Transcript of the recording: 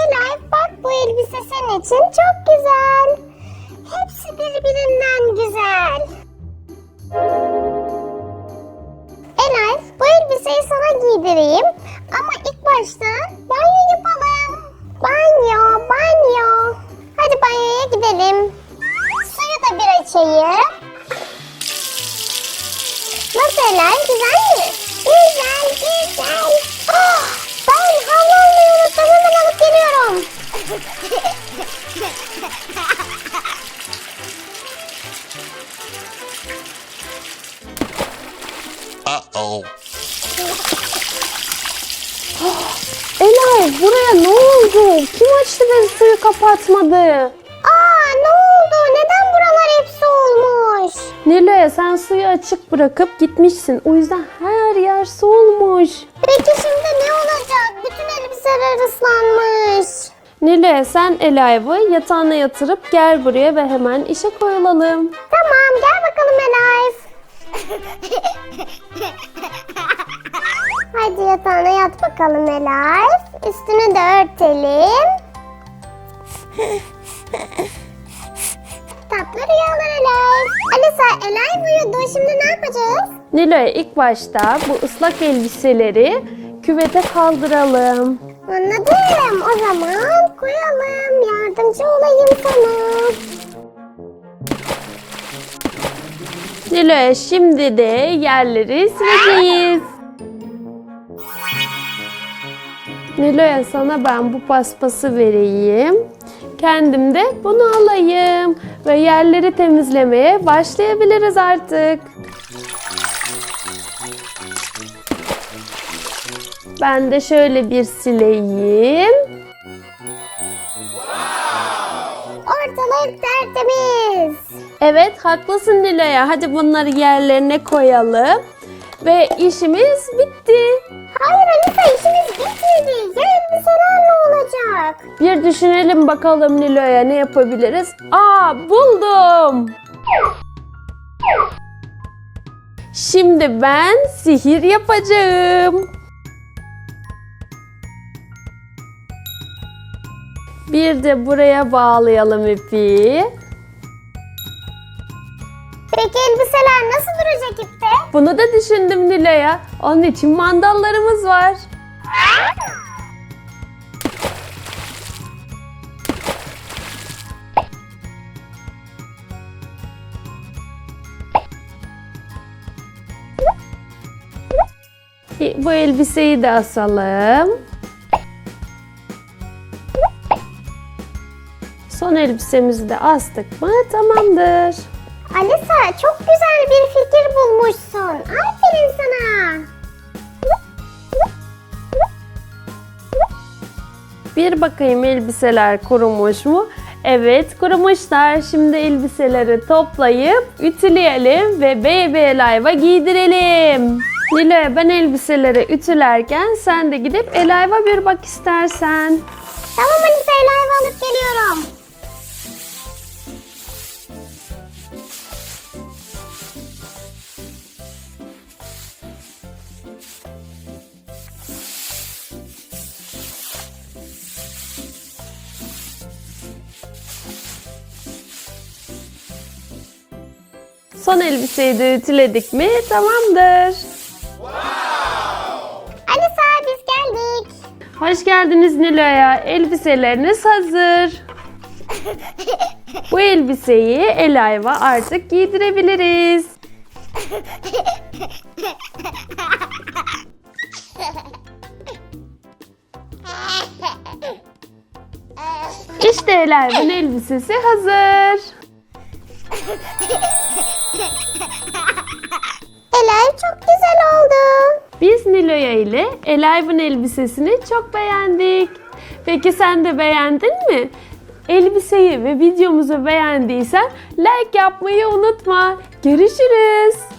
Elay bak bu elbise senin için çok güzel. Hepsi birbirinden güzel. Elay bu elbiseyi sana giydireyim. Ama ilk başta Uh-oh. Elay buraya ne oldu? Kim açtı ve suyu kapatmadı? Aa ne oldu? Neden buralar hepsi olmuş? Nilo'ya sen suyu açık bırakıp gitmişsin. O yüzden her yer su olmuş. Peki şimdi ne olacak? Bütün elbiseler ıslanmış. Nilo'ya sen Elay'ı yatağına yatırıp gel buraya ve hemen işe koyulalım. Tamam gel. Hadi yatağına yat bakalım Elif. Üstünü de örtelim. Tatlı rüyalar Elif. Alisa Elif uyudu. Şimdi ne yapacağız? Nilo'ya ilk başta bu ıslak elbiseleri küvete kaldıralım. Anladım. O zaman koyalım. Yardımcı olayım sana. Nilo'ya şimdi de yerleri sileceğiz. Nilo'ya sana ben bu paspası vereyim. Kendim de bunu alayım. Ve yerleri temizlemeye başlayabiliriz artık. Ben de şöyle bir sileyim. Ortalık tertemiz. Evet haklısın Nilo'ya. Hadi bunları yerlerine koyalım. Ve işimiz bitti. Hayır Alisa işimiz bitmedi. Ya elbiseler ne olacak? Bir düşünelim bakalım Nilo'ya ne yapabiliriz? Aa buldum. Şimdi ben sihir yapacağım. Bir de buraya bağlayalım ipi. Peki elbiseler nasıl duracak ipte? Bunu da düşündüm Nilo'ya. Onun için mandallarımız var. Bu elbiseyi de asalım. Son elbisemizi de astık mı tamamdır. Alisa çok güzel bir fikir bulmuşsun. Aferin sana. Bir bakayım elbiseler kurumuş mu? Evet kurumuşlar. Şimdi elbiseleri toplayıp ütüleyelim ve Baby Alive'a giydirelim. Nilo'ya ben elbiseleri ütülerken sen de gidip Alive'a bir bak istersen. Tamam Alisa Elif'i alıp geliyorum. Son elbiseyi de ütüledik mi tamamdır. Alisa biz geldik. Hoş geldiniz Nilo'ya. Elbiseleriniz hazır. Bu elbiseyi Elive'a artık giydirebiliriz. İşte Elive'ın elbisesi hazır. Nilo'ya ile Elive'ın elbisesini çok beğendik. Peki sen de beğendin mi? Elbiseyi ve videomuzu beğendiysen like yapmayı unutma. Görüşürüz.